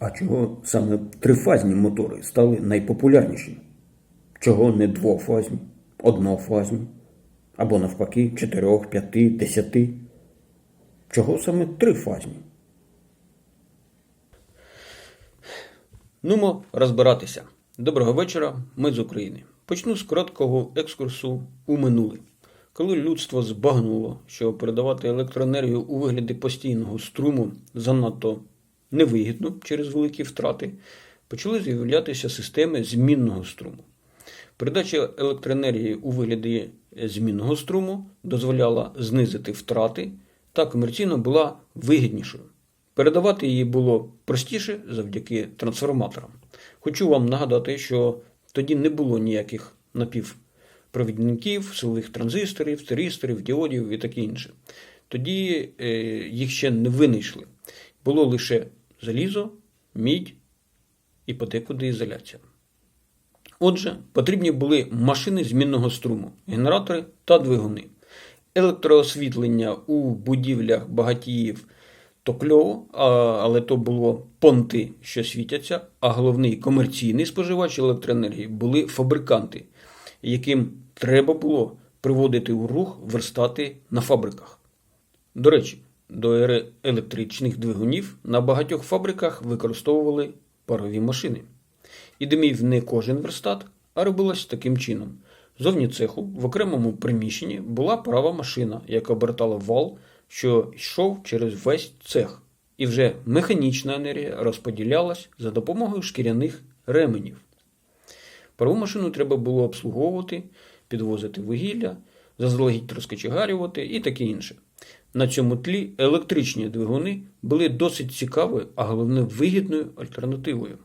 А чого саме трифазні мотори стали найпопулярніші? Чого не двофазні, однофазні? Або навпаки, чотирьох, п'яти, десяти? Чого саме трифазні? Нумо розбиратися. Доброго вечора, ми з України. Почну з короткого екскурсу у минуле. Коли людство збагнуло, що передавати електроенергію у вигляді постійного струму занадто невигідно через великі втрати, почали з'являтися системи змінного струму. Передача електроенергії у вигляді змінного струму дозволяла знизити втрати та комерційно була вигіднішою. Передавати її було простіше завдяки трансформаторам. Хочу вам нагадати, що тоді не було ніяких напівпровідників, силових транзисторів, тиристорів, діодів і таке інше. Тоді е, їх ще не винайшли. Було лише залізо, мідь і подекуди ізоляція. Отже, потрібні були машини змінного струму, генератори та двигуни. Електроосвітлення у будівлях багатіїв то кльово, але то було понти, що світяться, а головний комерційний споживач електроенергії були фабриканти, яким треба було приводити у рух верстати на фабриках. До речі, до ери електричних двигунів на багатьох фабриках використовували парові машини. І димів не кожен верстат, а робилось таким чином. Зовні цеху в окремому приміщенні була парова машина, яка обертала вал, що йшов через весь цех, і вже механічна енергія розподілялась за допомогою шкіряних ременів. Парову машину треба було обслуговувати, підвозити вугілля, заздалегідь розкочегарювати і таке інше. На цьому тлі електричні двигуни були досить цікавою, а головне вигідною альтернативою.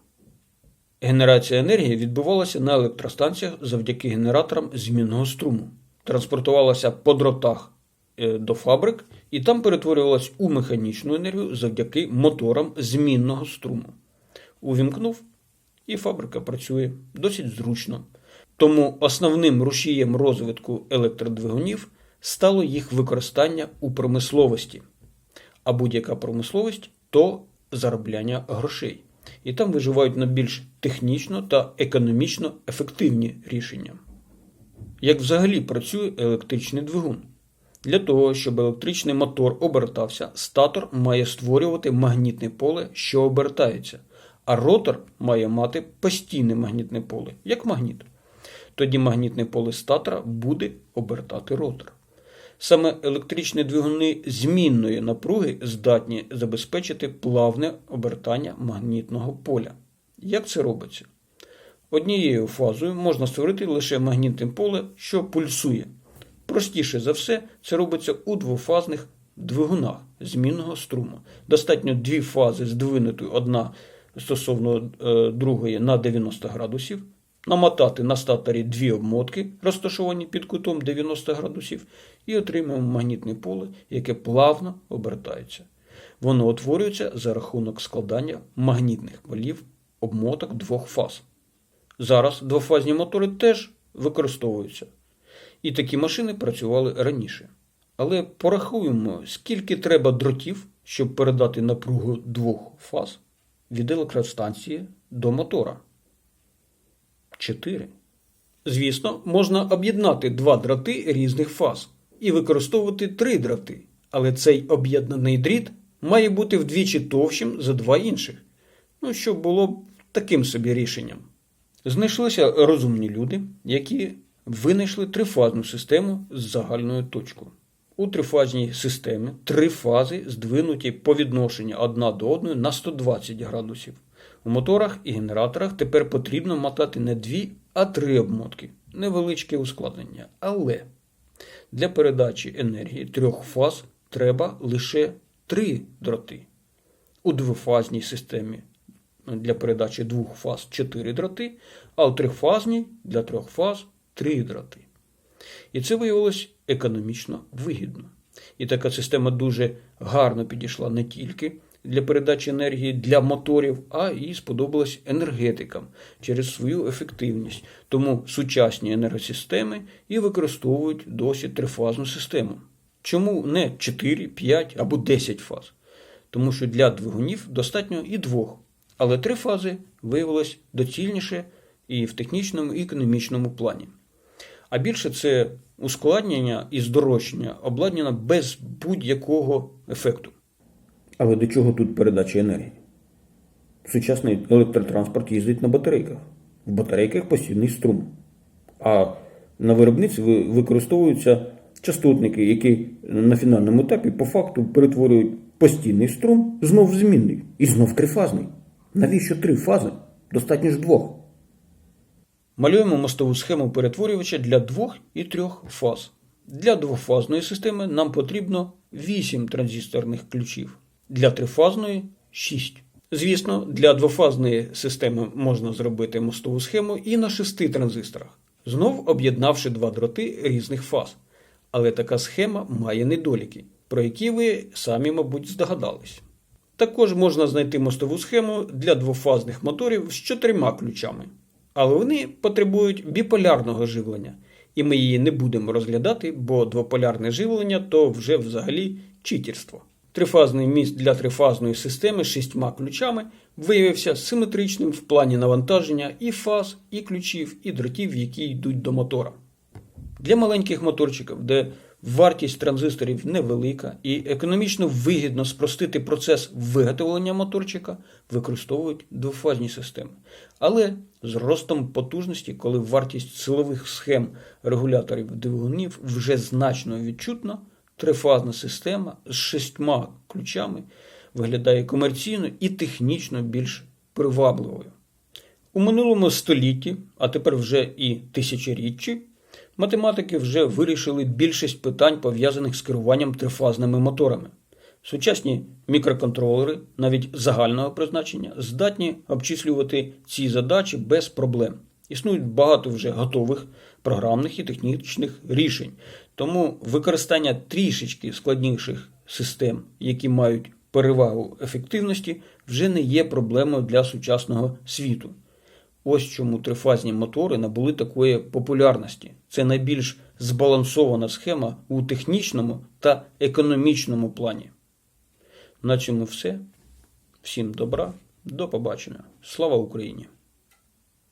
Генерація енергії відбувалася на електростанціях завдяки генераторам змінного струму, транспортувалася по дротах е, до фабрик і там перетворювалась у механічну енергію завдяки моторам змінного струму. Увімкнув, і фабрика працює досить зручно. Тому основним рушієм розвитку електродвигунів стало їх використання у промисловості. А будь-яка промисловість то заробляння грошей. І там виживають на більш технічно та економічно ефективні рішення. Як взагалі працює електричний двигун? Для того, щоб електричний мотор обертався, статор має створювати магнітне поле, що обертається, а ротор має мати постійне магнітне поле, як магніт. Тоді магнітне поле статора буде обертати ротор. Саме електричні двигуни змінної напруги здатні забезпечити плавне обертання магнітного поля. Як це робиться? Однією фазою можна створити лише магнітне поле, що пульсує. Простіше за все, це робиться у двофазних двигунах змінного струму. Достатньо дві фази здвинути одна стосовно е, другої на 90 градусів, намотати на статорі дві обмотки, розташовані під кутом 90 градусів, і отримаємо магнітне поле, яке плавно обертається. Воно утворюється за рахунок складання магнітних полів обмоток двох фаз. Зараз двофазні мотори теж використовуються. І такі машини працювали раніше. Але порахуємо, скільки треба дротів, щоб передати напругу двох фаз від електростанції до мотора. 4. Звісно, можна об'єднати два дроти різних фаз і використовувати три дроти, але цей об'єднаний дріт має бути вдвічі товщим за два інших. Ну, що було б таким собі рішенням. Знайшлися розумні люди, які винайшли трифазну систему з загальною точкою. У трифазній системі три фази здвинуті по відношенню одна до одної на 120 градусів. У моторах і генераторах тепер потрібно мотати не дві, а три обмотки. Невеличке ускладнення. Але для передачі енергії трьох фаз треба лише три дроти. У двофазній системі для передачі двох фаз 4 дроти, а у трьохфазній для трьох фаз 3 дроти. І це виявилось економічно вигідно. І така система дуже гарно підійшла не тільки для передачі енергії для моторів, а і сподобалась енергетикам через свою ефективність. Тому сучасні енергосистеми і використовують досі трифазну систему. Чому не 4, 5 або 10 фаз? Тому що для двигунів достатньо і двох. Але три фази виявилось доцільніше і в технічному, і економічному плані. А більше це ускладнення і здорожчання обладнання без будь-якого ефекту. Але до чого тут передача енергії? Сучасний електротранспорт їздить на батарейках. В батарейках постійний струм. А на виробництві використовуються частотники, які на фінальному етапі по факту перетворюють постійний струм знов змінний і знов трифазний. Навіщо три фази? Достатньо ж двох. Малюємо мостову схему перетворювача для двох і трьох фаз. Для двофазної системи нам потрібно 8 транзисторних ключів, для трифазної 6. Звісно, для двофазної системи можна зробити мостову схему і на 6 транзисторах, знов об'єднавши два дроти різних фаз. Але така схема має недоліки, про які ви самі, мабуть, здогадались. Також можна знайти мостову схему для двофазних моторів з чотирма ключами, але вони потребують біполярного живлення, і ми її не будемо розглядати, бо двополярне живлення то вже взагалі читерство. Трифазний міст для трифазної системи з шістьма ключами виявився симетричним в плані навантаження і фаз, і ключів, і дротів, які йдуть до мотора. Для маленьких моторчиків, де вартість транзисторів невелика і економічно вигідно спростити процес виготовлення моторчика, використовують двофазні системи. Але з ростом потужності, коли вартість силових схем регуляторів двигунів вже значно відчутна, трифазна система з шістьма ключами виглядає комерційно і технічно більш привабливою. У минулому столітті, а тепер вже і тисячоріччі, математики вже вирішили більшість питань, пов'язаних з керуванням трифазними моторами. Сучасні мікроконтролери, навіть загального призначення, здатні обчислювати ці задачі без проблем. Існують багато вже готових програмних і технічних рішень, тому використання трішечки складніших систем, які мають перевагу ефективності, вже не є проблемою для сучасного світу. Ось чому трифазні мотори набули такої популярності. Це найбільш збалансована схема у технічному та економічному плані. На цьому все. Всім добра, до побачення. Слава Україні!